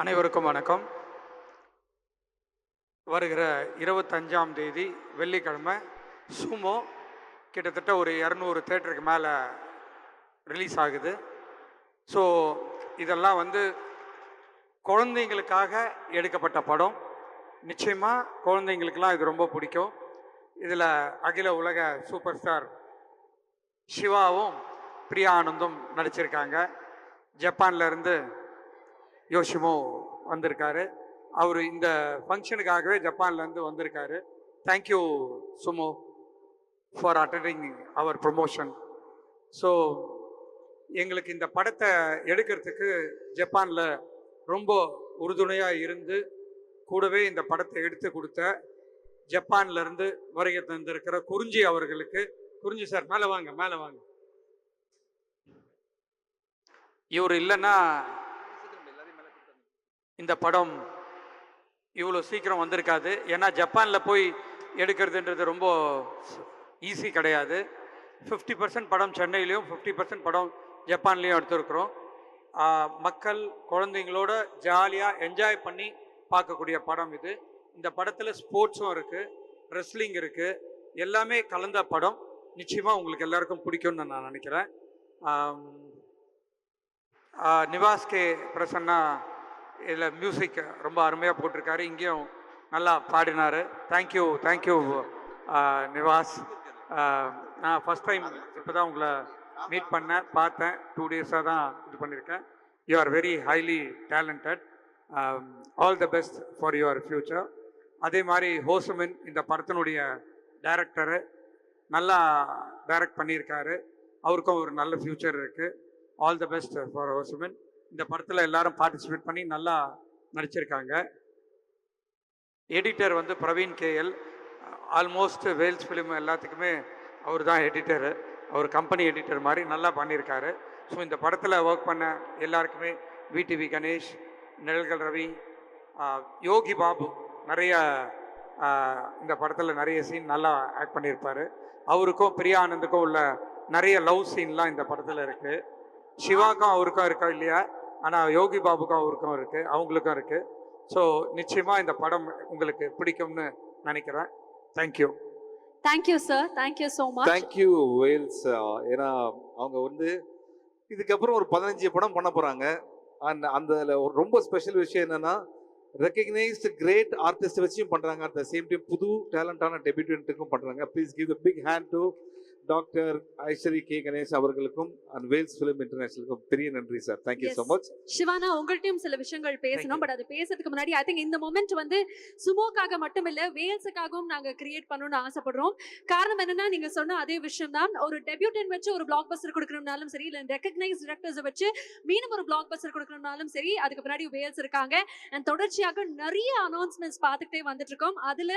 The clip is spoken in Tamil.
அனைவருக்கும் வணக்கம். வருகிற இருபத்தஞ்சாம் தேதி வெள்ளிக்கிழமை சுமோ கிட்டத்தட்ட ஒரு இரநூறு தேட்டருக்கு மேலே ரிலீஸ் ஆகுது. ஸோ இதெல்லாம் வந்து குழந்தைங்களுக்காக எடுக்கப்பட்ட படம். நிச்சயமாக குழந்தைங்களுக்கெல்லாம் இது ரொம்ப பிடிக்கும். இதில் அகில உலக சூப்பர் ஸ்டார் சிவாவும் பிரியா ஆனந்தும் நடிச்சிருக்காங்க ஜப்பான்லேருந்து யோஷிமோ வந்திருக்காரு. அவர் இந்த ஃபங்க்ஷனுக்காகவே ஜப்பான்லேருந்து வந்திருக்காரு. Thank you Sumo for attending our promotion so எங்களுக்கு இந்த படத்தை எடுக்கிறதுக்கு ஜப்பானில் ரொம்ப உறுதுணையாக இருந்து கூடவே இந்த படத்தை எடுத்து கொடுத்த ஜப்பான்லேருந்து வருகை தந்திருக்கிற குறிஞ்சி அவர்களுக்கு குறிஞ்சி சார் மேலே வாங்க மேலே வாங்க. இவர் இல்லைன்னா இந்த படம் இவ்வளோ சீக்கிரம் வந்திருக்காது. ஏன்னா ஜப்பானில் போய் எடுக்கிறதுன்றது ரொம்ப ஈஸி கிடையாது. ஃபிஃப்டி பர்சன்ட் படம் சென்னையிலையும் ஃபிஃப்டி பர்சன்ட் படம் ஜப்பான்லேயும் எடுத்திருக்கிறோம். மக்கள் குழந்தைங்களோட ஜாலியாக என்ஜாய் பண்ணி பார்க்கக்கூடிய படம் இது. இந்த படத்தில் ஸ்போர்ட்ஸும் இருக்குது ரெஸ்லிங் இருக்குது எல்லாமே கலந்த படம். நிச்சயமாக உங்களுக்கு எல்லாருக்கும் பிடிக்கும்னு நான் நினைக்கிறேன். நிவாஸ் கே பிரசன்னா இதில் மியூசிக் ரொம்ப அருமையாக போட்டிருக்காரு. இங்கேயும் நல்லா பாடினார். Thank you thank you Nivas. நான் ஃபஸ்ட் டைம் இப்போ தான் உங்களை மீட் பண்ணேன் பார்த்தேன். டூ டேஸாக தான் இது பண்ணியிருக்கேன் you are very highly talented all the best for your future அதே மாதிரி ஹோசமின் இந்த படத்தினுடைய டைரக்டரு நல்லா டைரக்ட் பண்ணியிருக்காரு. அவருக்கும் ஒரு நல்ல ஃப்யூச்சர் இருக்குது ஆல் த பெஸ்ட் ஃபார் ஹோசமின் இந்த படத்தில் எல்லாரும் பார்ட்டிசிபேட் பண்ணி நல்லா நடிச்சிருக்காங்க. எடிட்டர் வந்து Praveen KL. Almost Vels Film எல்லாத்துக்குமே அவர் தான் எடிட்டரு அவர் கம்பெனி எடிட்டர் மாதிரி நல்லா பண்ணியிருக்காரு. ஸோ இந்த படத்தில் ஒர்க் பண்ண எல்லாருக்குமே விடிவி கணேஷ் நிழல்கள் ரவி யோகி பாபு நிறைய இந்த படத்தில் நிறைய சீன் நல்லா ஆக்ட் பண்ணியிருப்பார். அவருக்கும் பிரியா ஆனந்துக்கும் உள்ள நிறைய லவ் சீன்லாம் இந்த படத்தில் இருக்குது சிவாக்கும் அவருக்கும் இருக்கா இல்லையா? ஆனால் யோகி பாபுக்கும் அவருக்கும் இருக்குது அவங்களுக்கும் இருக்குது ஸோ நிச்சயமாக இந்த படம் உங்களுக்கு பிடிக்கும்னு நினைக்கிறேன். Thank you thank you sir thank you so much thank you Vels ஏன்னா அவங்க வந்து இதுக்கப்புறம் ஒரு பதினஞ்சு படம் பண்ண போறாங்க. அண்ட் அந்த ஒரு ரொம்ப ஸ்பெஷல் விஷயம் என்னன்னா ரெக்கக்னைஸ்டு கிரேட் ஆர்டிஸ்ட் வச்சும் பண்றாங்க. அட் த சேம் டைம் புது டேலண்டான டெபியூட்டன்ட்டுக்கும் பண்றாங்க. Please give the big hand to doctor Ishari K. Ganesh அவர்களுக்கும் அண்ட் வேல்ஸ் ஃபிலிம் இன்டர்நேஷனலுக்கும் பெரிய நன்றி sir thank you Yes. So much Siwana உங்கள்ட்டையும் சில விஷயங்கள் பேசணும் பட் அது பேசுறதுக்கு முன்னாடி ஐ திங்க் இந்த மொமெண்ட் வந்து சுமோக்காக மட்டும் இல்ல வேல்ஸுக்காகவும் நாங்க கிரியேட் பண்ணணும்னு ஆசைப்படுறோம். காரணம் என்னன்னா நீங்க சொன்ன அதே விஷயம் தான் ஒரு டெபியூட்டன் வச்சு ஒரு பிளாக் பஸ்டர் கொடுக்கணும்னாலும் சரி இல்ல ரெக்கக்னைஸ் டிரெக்டர்ஸ் வச்சு மீண்டும் ஒரு பிளாக் பஸ்டர் கொடுக்கணும்னாலும் சரி அதுக்கு பின்னாடி வேல்ஸ் இருக்காங்க. அண்ட் தொடர்ச்சியாக நிறைய அனௌன்ஸ்மெண்ட்ஸ் பார்த்துக்கிட்டே வந்துட்டு இருக்கோம். அதுல